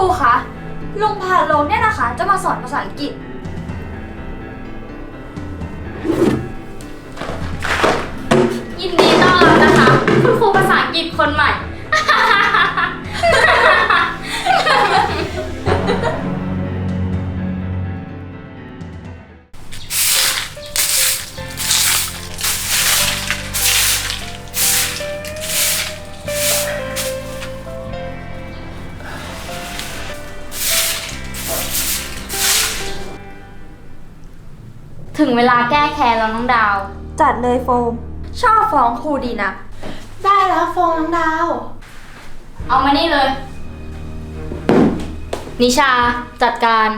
รูคะลุงพาโลเนี่ยนะคะ จะมาสอนภาษาอังกฤษ ยินดีต้อนรับนะคะ คุณครูภาษาอังกฤษคนใหม่ ถึงเวลาแก้แค้นแล้วน้องดาว จัดเลยโฟม ชอบฟ้องครูดีนะ ได้แล้วโฟมน้องดาว เอามานี่เลย นิชาจัดการ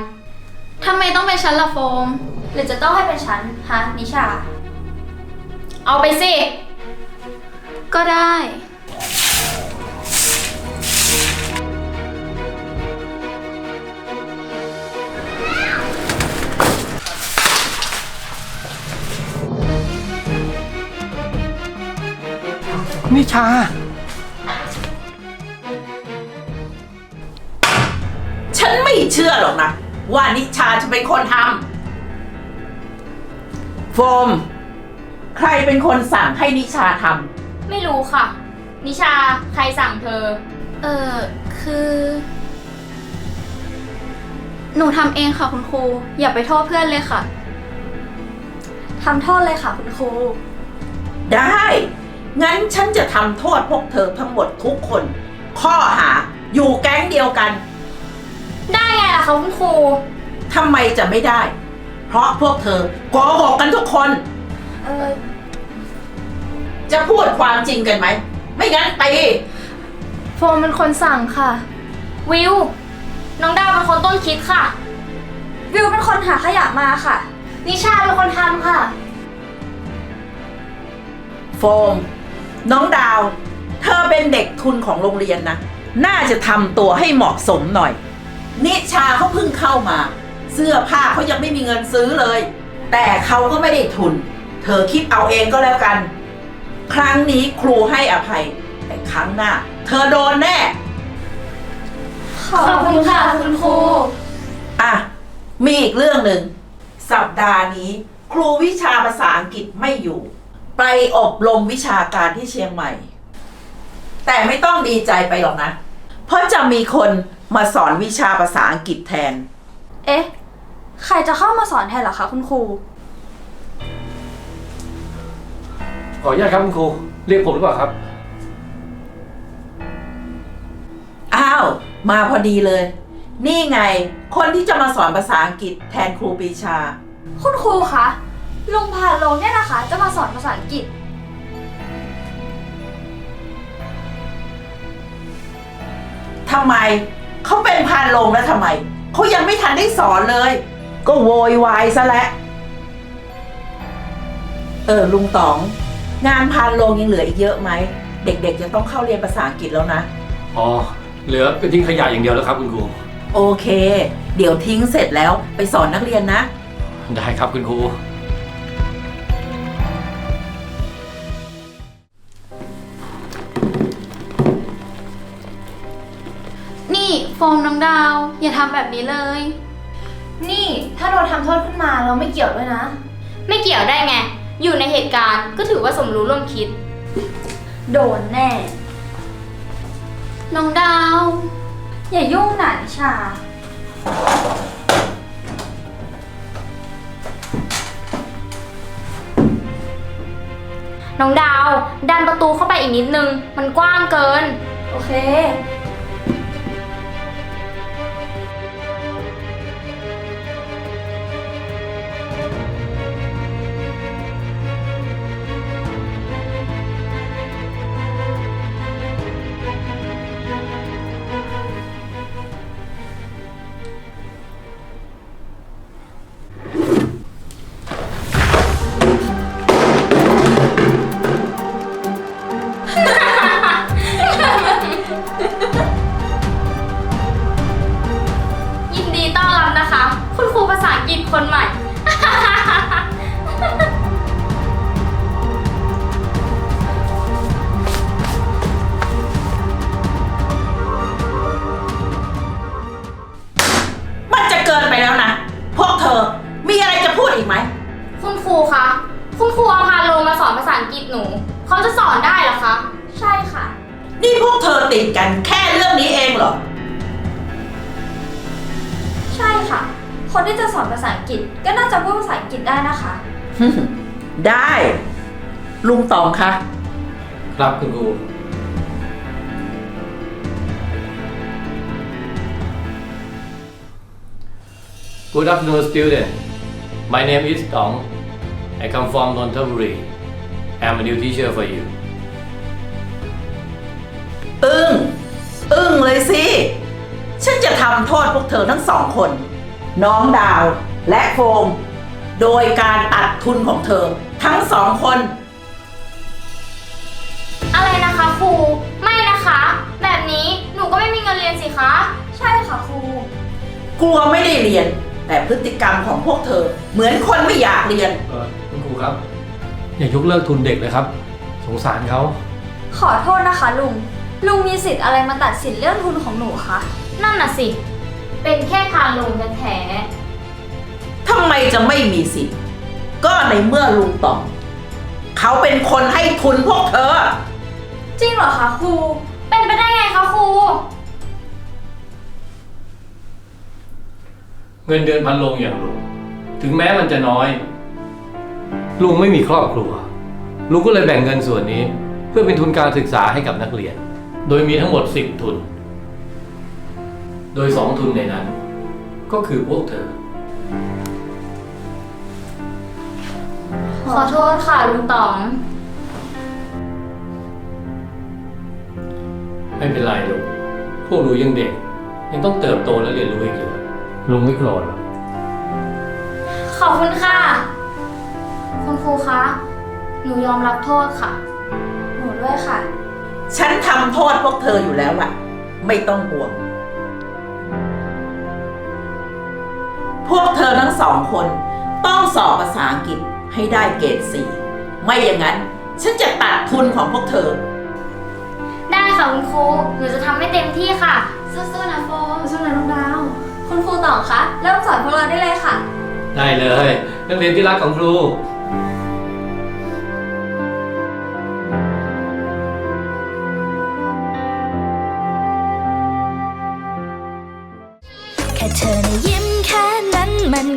ทำไมต้องเป็นฉันล่ะโฟม หรือจะต้องให้เป็นฉันฮะนิชา เอาไปสิ ก็ได้ นิชา ฉันไม่เชื่อหรอกนะ ว่านิชาจะเป็นคนทำโฟม ใครเป็นคนสั่งให้นิชาทไม่รู้ค่ะ นิชาใครสั่งเธอ เออคือ หนูทำเองค่ะคุณครู อย่าไปโทษเพื่อนเลยค่ะ ทำโทษเลยค่ะคุณครูำได้ งั้นฉันจะทำโทษพวกเธอทั้งหมดทุกคน ข้อหาอยู่แก๊งเดียวกัน ได้ไงล่ะคะคุณครู ทำไมจะไม่ได้ เพราะพวกเธอโกหกกันทุกคน เออจะพูดความจริงกันไหม ไม่งั้นตีโฟมเป็นคนสั่งค่ะ วิว น้องดาวเป็นคนต้นคิดค่ะ วิวเป็นคนหาขยะมาค่ะ นิชาเป็นคนทำค่ะ โฟม น้องดาว เธอเป็นเด็กทุนของโรงเรียนนะ น่าจะทำตัวให้เหมาะสมหน่อย นิชาเขาเพิ่งเข้ามา เสื้อผ้าเขายังไม่มีเงินซื้อเลย แต่เขาก็ไม่ได้ทุน เธอคิดเอาเองก็แล้วกัน ครั้งนี้ครูให้อภัย แต่ครั้งหน้า เธอโดนแน่ ขอบคุณค่ะคุณครู อะ มีอีกเรื่องหนึ่ง สัปดาห์นี้ ครูวิชาภาษาอังกฤษไม่อยู่ ไปอบรมวิชาการที่เชียงใหม่ แต่ไม่ต้องดีใจไปหรอกนะ เพราะจะมีคนมาสอนวิชาภาษาอังกฤษแทน เอ๊ะ ใครจะเข้ามาสอนแทนเหรอคะคุณครู ขออนุญาตครับคุณครู เรียกผมหรือเปล่าครับ อ้าว มาพอดีเลย นี่ไง คนที่จะมาสอนภาษาอังกฤษแทนครูปรีชา คุณครูคะ ลุงพาโลเนี่ยนะคะ จะมาสอนภาษาอังกฤษ ทำไม เขาเป็นพานโรงแล้วทำไม เขายังไม่ทันได้สอนเลย ก็โวยวายซะแล้วเออลุงต๋อง งานพานโรงยังเหลืออีกเยอะไหม เด็กๆจะต้องเข้าเรียนภาษาอังกฤษแล้วนะ อ๋อ เหลือเป็นทิ้งขยะอย่างเดียวแล้วครับคุณครู โอเค เดี๋ยวทิ้งเสร็จแล้วไปสอนนักเรียนนะ ได้ครับคุณครู ดาว อย่าทำแบบนี้เลย นี่ถ้าโดนทำโทษขึ้นมาเราไม่เกี่ยวด้วยนะ ไม่เกี่ยวได้ไง อยู่ในเหตุการณ์ก็ถือว่าสมรู้ร่วมคิด โดนแน่ น้องดาว อย่ายุ่งหนานิชา น้องดาว ดันประตูเข้าไปอีกนิดนึง มันกว้างเกิน โอเค คนใหม่ มันจะเกินไปแล้วนะ พวกเธอมีอะไรจะพูดอีกไหม คุณครูคะ คุณครูพาโลมาสอนภาษาอังกฤษหนู เขาจะสอนได้หรอคะ ใช่ค่ะ นี่พวกเธอติดกันแค่เรื่องนี้เองเหรอ คนที่จะสอนภาษาอังกฤษก็น่าจะพูดภาษาอังกฤษได้นะคะ ได้ ลุงตองคะครับคุณครู Good afternoon, student. My name is Tong. I come from Nonthaburi. I'm a new teacher for you. อึ้ง อึ้งเลยสิ ฉันจะทำโทษพวกเธอทั้งสองคน น้องดาวและโฟมโดยการตัดทุนของเธอ ทั้งสองคน อะไรนะคะครู ไม่นะคะ แบบนี้หนูก็ไม่มีเงินเรียนสิคะ ใช่ค่ะครู กลัวไม่ได้เรียน แต่พฤติกรรมของพวกเธอ เหมือนคนไม่อยากเรียน เออคุณครูครับ อย่ายกเลิกทุนเด็กเลยครับ สงสารเขา ขอโทษนะคะลุง ลุงมีสิทธิ์อะไรมาตัดสินเรื่องทุนของหนูคะ นั่นน่ะสิ เป็นแค่ทางลงแท้ทำไมจะไม่มีสิทธิ์ ก็ในเมื่อลุงตองเขาเป็นคนให้ทุนพวกเธอจริงเหรอคะครูๆเป็นไปได้ไงคะครู เงินเดือนพันลงอย่างลุง ถึงแม้มันจะน้อย ลุงไม่มีครอบครัว ลุงก็เลยแบ่งเงินส่วนนี้ เพื่อเป็นทุนการศึกษาให้กับนักเรียน โดยมีทั้งหมด 10 ทุน โดย2ทุนในนั้น ก็คือพวกเธอ ขอโทษค่ะลุงต๋อง ไม่เป็นไรลุงพวกหนูยังเด็ก ยังต้องเติบโตและเรียนรู้อีกเยอะลุงไม่โกรธหรอกขอบคุณค่ะ คุณครูคะ หนูยอมรับโทษค่ะ หนูด้วยค่ะ ฉันทำโทษพวกเธออยู่แล้วล่ะไม่ต้องห่วง พวกเธอทั้งสองคน ต้องสอบภาษาอังกฤษให้ได้เกรดสี่ไม่อย่างนั้น ฉันจะตัดทุนของพวกเธอ ได้ค่ะคุณครู หนูจะทำให้เต็มที่ค่ะ สู้ๆนะโฟมสู้นะน้องดาว คุณครูต่อคะ เริ่มสอนพวกเราได้เลยค่ะ ได้เลย นักเรียนที่รักของครู